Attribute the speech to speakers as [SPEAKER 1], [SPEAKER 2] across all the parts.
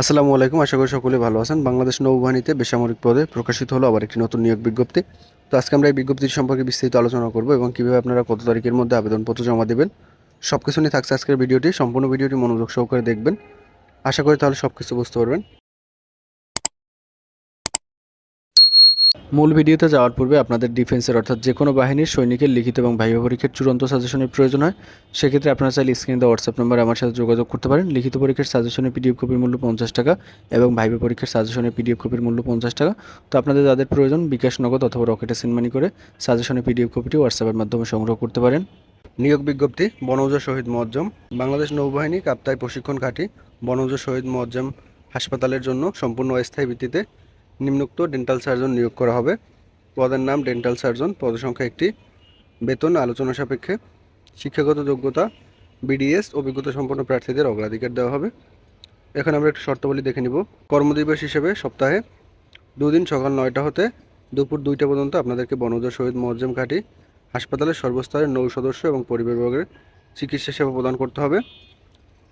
[SPEAKER 1] আসসালামু আলাইকুম, আশা করি সকলে ভালো আছেন। বাংলাদেশ নৌবাহিনীতে বেসামরিক পদে প্রকাশিত হলো আবার একটি নতুন নিয়োগ বিজ্ঞপ্তি। তো আজকে আমরা এই বিজ্ঞপ্তির সম্পর্কে বিস্তারিত আলোচনা করব এবং কীভাবে আপনারা কত তারিখের মধ্যে আবেদনপত্র জমা দেবেন সব কিছু নিয়ে থাকছে আজকের ভিডিওটি। সম্পূর্ণ ভিডিওটি মনোযোগ সহকারে দেখবেন। আশা করি তাহলে সব কিছু বুঝতে পারবেন। মূল ভিডিওতে যাওয়ার পূর্বে আপনাদের ডিফেন্সের অর্থাৎ যে কোনো বাহিনীর সৈনিকের লিখিত এবং ভাইবা পরীক্ষার চূড়ান্ত সাজেশনের প্রয়োজন হয়, সেক্ষেত্রে আপনারা চাইলে স্ক্রিনে দেওয়া হোয়াটসঅ্যাপ নম্বরে আমার সাথে যোগাযোগ করতে পারেন। লিখিত পরীক্ষার সাজেশনের পিডিএফ কপির মূল্য পঞ্চাশ টাকা এবং ভাইবা পরীক্ষার সাজেশনের পিডিএফ কপির মূল্য পঞ্চাশ টাকা। তো আপনাদের যাদের প্রয়োজন, বিকাশ নগদ অথবা রকেটে সেন্ড করে সাজেশনের পিডিএফ কপিটি হোয়াটসঅ্যাপের মাধ্যমে সংগ্রহ করতে পারেন। নিয়োগ বিজ্ঞপ্তি, বনৌজা শহীদ মোয়াজ্জম। বাংলাদেশ নৌবাহিনী কাপ্তায় প্রশিক্ষণ ঘাঁটি, বনৌজা শহীদ মোয়াজ্জম হাসপাতালের জন্য সম্পূর্ণ অস্থায়ী ভিত্তিতে নিম্নোক্ত ডেন্টাল সার্জন নিয়োগ করা হবে। পদের নাম ডেন্টাল সার্জন পদসংখ্যা একটি। বেতন, আলোচনা সাপেক্ষে। শিক্ষাগত যোগ্যতা বিডিএস অভিজ্ঞতা সম্পন্ন প্রার্থীদের অগ্রাধিকার দেওয়া হবে। এখানে আমরা একটু শর্তাবলী দেখে নিব। কর্মদিবস হিসেবে সপ্তাহে দুদিন সকাল নয়টা হতে দুপুর দুইটা পর্যন্ত আপনাদেরকে বনজ শহীদ মোয়াজ্জেম ঘাটি, হাসপাতালের সর্বস্তরের নৌ সদস্য এবং পরিবারবর্গের চিকিৎসা সেবা প্রদান করতে হবে।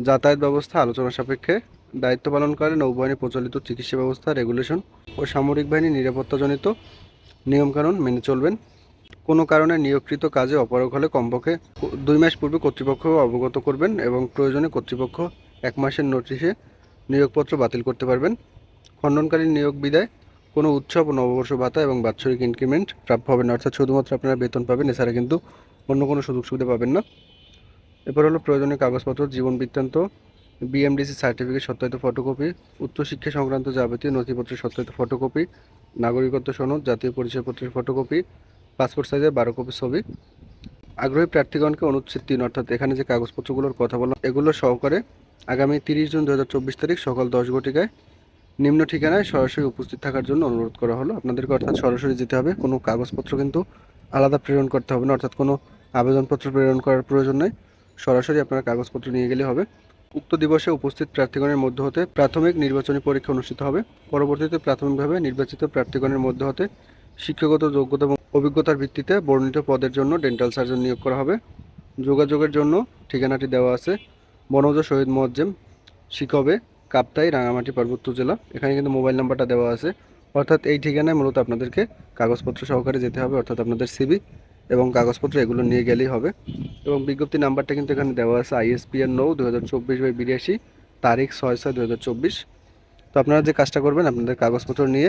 [SPEAKER 1] যাতায়াত ব্যবস্থা, আলোচনা সাপেক্ষে দায়িত্ব পালন করে নৌবাহিনী প্রচলিত চিকিৎসা ব্যবস্থা, রেগুলেশন ও সামরিক বাহিনী নিরাপত্তাজনিত নিয়মকানুন মেনে চলবেন। কোনো কারণে নিয়োগকৃত কাজে অপারগ হলে কমপক্ষে দুই মাস পূর্বে কর্তৃপক্ষ অবগত করবেন এবং প্রয়োজনে কর্তৃপক্ষ এক মাসের নোটিশে নিয়োগপত্র বাতিল করতে পারবেন। খণ্ডনকালীন নিয়োগ বিদায়, কোনো উৎসব, নববর্ষ ভাতা এবং বাৎসরিক ইনক্রিমেন্ট প্রাপ্য হবে না। অর্থাৎ শুধুমাত্র আপনারা বেতন পাবেন, এছাড়া কিন্তু অন্য কোনো সুযোগ সুবিধা পাবেন না। এরপর হলো প্রয়োজনীয় কাগজপত্র, জীবন বৃত্তান্ত বিএমডিসি সার্টিফিকেট সত্যায়িত ফটোকপি উচ্চশিক্ষা সংক্রান্ত যাবতীয় নথিপত্রের সত্যায়িত ফটোকপি নাগরিকত্ব সনদ, জাতীয় পরিচয়পত্রের ফটোকপি পাসপোর্ট সাইজের বারো কপি ছবি। আগ্রহী প্রার্থীগণকে অনুচ্ছেদ তিন, অর্থাৎ এখানে যে কাগজপত্রগুলোর কথা বললাম, এগুলো সহকারে আগামী তিরিশ জুন দুহাজার চব্বিশ তারিখ সকাল দশ ঘটিকায় নিম্ন ঠিকানায় সরাসরি উপস্থিত থাকার জন্য অনুরোধ করা হলো। আপনাদেরকে অর্থাৎ সরাসরি যেতে হবে। কোনো কাগজপত্র কিন্তু আলাদা প্রেরণ করতে হবে না, অর্থাৎ কোনো আবেদনপত্র প্রেরণ করার প্রয়োজন নেই। সরাসরি আপনার কাগজপত্র নিয়ে গেলে হবে। উক্ত দিবসে উপস্থিত প্রার্থীগণের মধ্য হতে প্রাথমিক নির্বাচনী পরীক্ষা অনুষ্ঠিত হবে। পরবর্তীতে প্রাথমিকভাবে নির্বাচিত প্রার্থীগণের মধ্য হতে শিক্ষাগত যোগ্যতা এবং অভিজ্ঞতার ভিত্তিতে বর্ণিত পদের জন্য ডেন্টাল সার্জন নিয়োগ করা হবে। যোগাযোগের জন্য ঠিকানাটি দেওয়া আছে বনজ শহীদ মোয়াজ্জেম, শিকবে, কাপ্তাই, রাঙামাটি, পার্বত্য জেলা। এখানে কিন্তু মোবাইল নাম্বারটা দেওয়া আছে। অর্থাৎ এই ঠিকানায় মূলত আপনাদেরকে কাগজপত্র সহকারে যেতে হবে, অর্থাৎ আপনাদের সিবি এবং কাগজপত্র এগুলো নিয়ে গেলেই হবে। এবং বিজ্ঞপ্তি নাম্বারটা কিন্তু এখানে দেওয়া আছে, আইএসপিএন নৌ দু হাজার চব্বিশ বাই বিরাশি, তারিখ ছয় ছয় দু হাজার চব্বিশ। তো আপনারা যে কাজটা করবেন, আপনাদের কাগজপত্র নিয়ে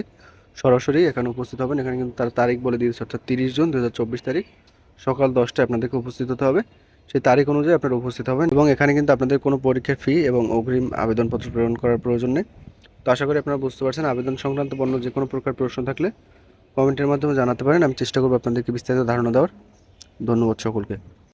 [SPEAKER 1] সরাসরি এখানে উপস্থিত হবেন। এখানে কিন্তু তার তারিখ বলে দিয়েছে, অর্থাৎ তিরিশ জুন দু হাজার চব্বিশ তারিখ, সকাল দশটায় আপনাদেরকে উপস্থিত হতে হবে। সেই তারিখ অনুযায়ী আপনারা উপস্থিত হবেন এবং এখানে কিন্তু আপনাদের কোনো পরীক্ষার ফি এবং অগ্রিম আবেদনপত্র প্রেরণ করার প্রয়োজন নেই। তো আশা করি আপনারা বুঝতে পারছেন, আবেদন সংক্রান্ত পণ্য যে কোনো প্রকার প্রশ্ন থাকলে কমেন্টের মাধ্যমে জানাতে পারেন। আমি চেষ্টা করব আপনাদেরকে বিস্তারিত ধারণা দেওয়ার। ধন্যবাদ সকলকে।